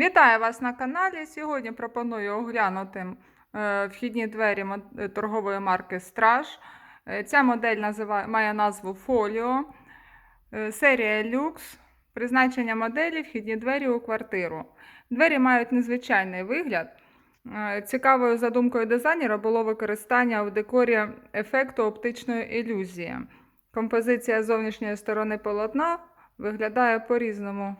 Вітаю вас на каналі. Сьогодні пропоную оглянути е, вхідні двері е, торгової марки Страж. Е, Ця модель називає, має назву. Е, Серія Lux. Призначення моделі вхідні двері у квартиру. Двері мають незвичайний вигляд. Цікавою задумкою дизайнера було використання в декорі ефекту оптичної ілюзії. Композиція зовнішньої сторони полотна виглядає по-різному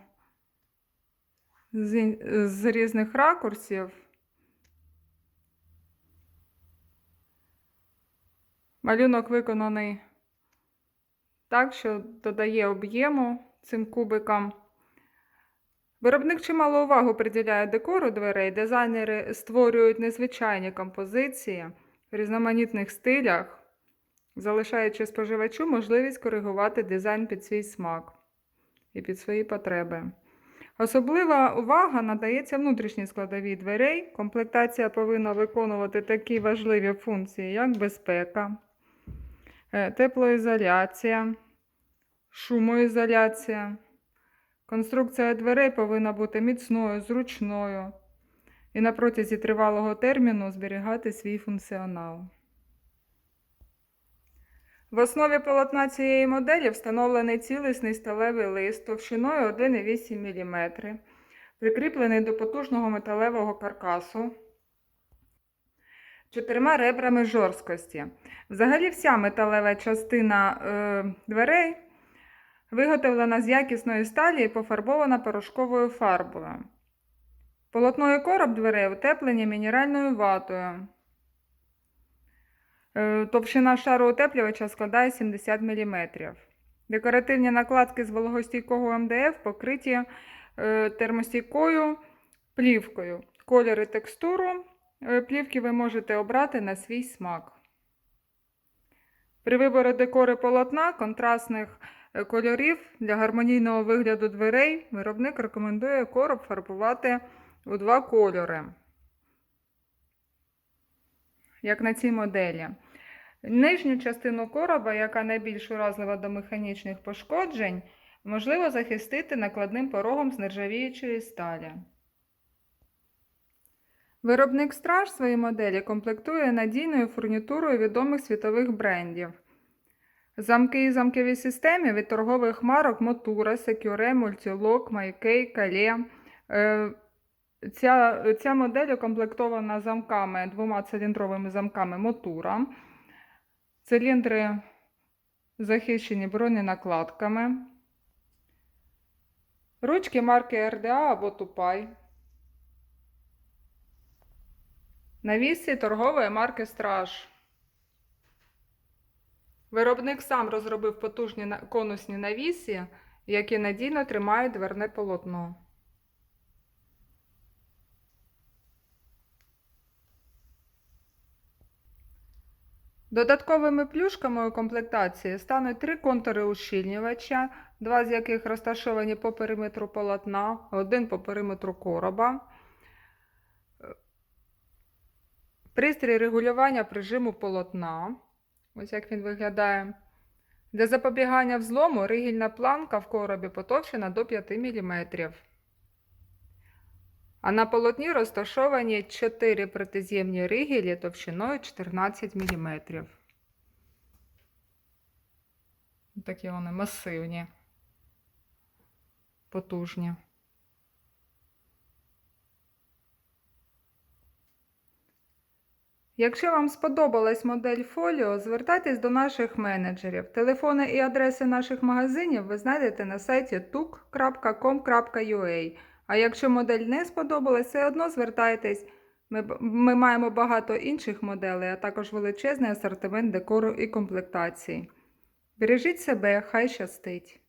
з, з різних ракурсів. Малюнок виконаний так, що додає об'єму цим кубикам. Виробник чимало увагу приділяє декору дверей. Дизайнери створюють незвичайні композиції в різноманітних стилях, залишаючи споживачу можливість коригувати дизайн під свій смак і під свої потреби. Особлива увага надається внутрішній складовій дверей. Комплектація повинна виконувати такі важливі функції, як безпека, е, теплоізоляція, шумоізоляція. Конструкція дверей повинна бути міцною, зручною і на протязі тривалого терміну зберігати свій функціонал. В основі полотна цієї моделі встановлений цілісний сталевий лист товщиною 1,8 мм, прикріплений до потужного металевого каркасу чотирма ребрами жорсткості. Взагалі, вся металева частина е, дверей виготовлена з якісної сталі і пофарбована порошковою фарбою. Полотно і короб дверей утеплені мінеральною ватою. Е, Товщина шару утеплювача складає 70 мм. Декоративні накладки з вологостійкого МДФ покриті е, термостійкою плівкою. Колір і текстуру е, плівки ви можете обрати на свій смак. При виборі декори полотна контрастних кольорів для гармонійного вигляду дверей виробник рекомендує короб фарбувати у два кольори, як на цій моделі. Нижню частину короба, яка найбільш уразлива до механічних пошкоджень, можливо захистити накладним порогом з нержавіючої сталі. Виробник страж свої моделі комплектує надійною фурнітурою відомих світових брендів. Замки і замкові системи від торгових марок Motura, Secure, Multilock, MyKey, Calais. Е, Ця, ця модель укомплектована замками, двома циліндровими замками Motura. Циліндри захищені броненакладками. Ручки марки RDA або Тупай. Навіси торгової марки Страж. Виробник сам розробив потужні конусні навіси, які надійно тримають дверне полотно. Додатковими плюшками у комплектації стануть три контури ущільнювача, два з яких розташовані по периметру полотна, один по периметру короба. Пристрій регулювання прижиму полотна. Ось як він виглядає. Для запобігання взлому ригільна планка в коробі потовщена до 5 мм. А на полотні розташовані 4 протиз'ємні ригелі товщиною 14 мм. Такі вони масивні, потужні. Якщо вам сподобалась модель Folio, звертайтесь до наших менеджерів. Телефони і адреси наших магазинів ви знайдете на сайті tuk.com.ua. А якщо модель не сподобалась, все одно звертайтесь. Ми, ми маємо багато інших моделей, а також величезний асортимент декору і комплектації. Бережіть себе, хай щастить!